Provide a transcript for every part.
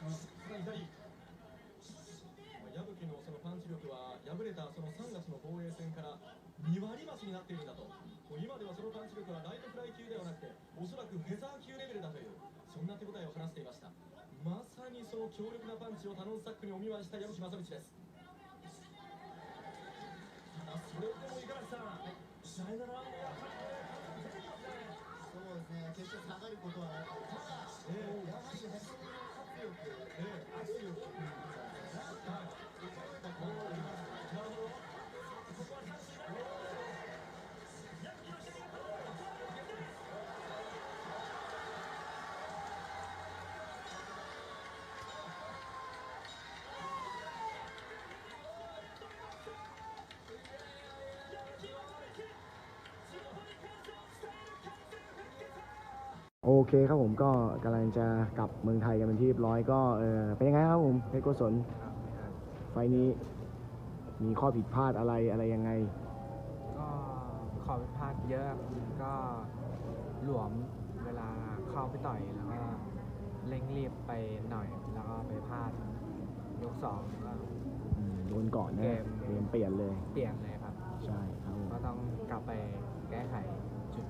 左矢吹のそのパンチ力は敗れたその3月の防衛戦から2割増しになっているんだと。今ではそのパンチ力はライトフライ級ではなくておそらくフェザー級レベルだというそんな手応えを話していました。まさにその強力なパンチをタノンスタックにお見舞いした矢吹正道です。ただそれでも五十嵐さん第7ラウンドやはり出てきますね。そうですね、決して下がることはなく、ただ、ええやはり you. โอเคครับผมก็กำลังจะกลับเมืองไทยกันเป็นที่เรียบร้อยก็เออเป็นยังไงครับผมเพชรโกศลไฟล์นี้มีข้อผิดพลาดอะไรอะไรยังไง ก็ขอผิดพลาดเยอะก็หลวมเวลาเข้าไปต่อยแล้วก็เร่งรีบไปหน่อย แล้วก็ไปพลาดยกสองก็อืมโดนก่อนเกนะมเกมเปลี่ยนเลย เปลี่ยนเลยครับ ใช่ครับผมก็ต้องกลับไปแก้ไข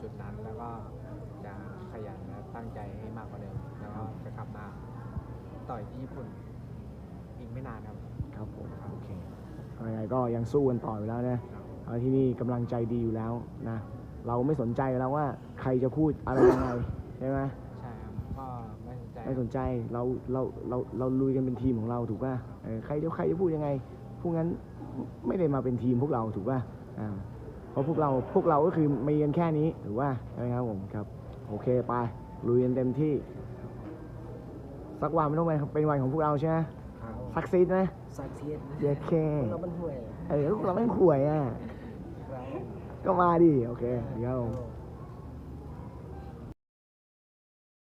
จุดๆนั้นแล้วก็จะขยันและ ตั้งใจให้มากกว่าเดิมแล้วก็จะกลับมาต่อยที่ญี่ปุ่นอีกไม่นานครับ ครับผมโอเคยังไงก็ยังสู้กันต่ออยู่แล้วนะเอาที่นี่กำลังใจดีอยู่แล้วนะ เราไม่สนใจแล้วว่าใครจะพูดอะไรยังไงใช่ไหมใช่ครับก็ไม่สนใจไม่สนใจเราเราเราเราลุยกันเป็นทีมของเราถูกป่ะเออใครจะใครจะพูดยังไงพวกนั้นไม่ได้มาเป็นทีมพวกเราถูกป่ะอ่าเพราะพวกเราพวกเราก็คือมีกันแค่นี้ถูกป่ะใช่ไหมครับผมครับ โอเคไป ลุยกันเต็มที่ สักวันไม่ต้องเป็นเป็นวันของพวกเราใช่ไหมสักซีดไหมสักเทียนเย้เคเราเป็นห่วย เออพวกเราไม่ข่วยอะเราก็มาดิ โอเค เดี๋ยว ครับ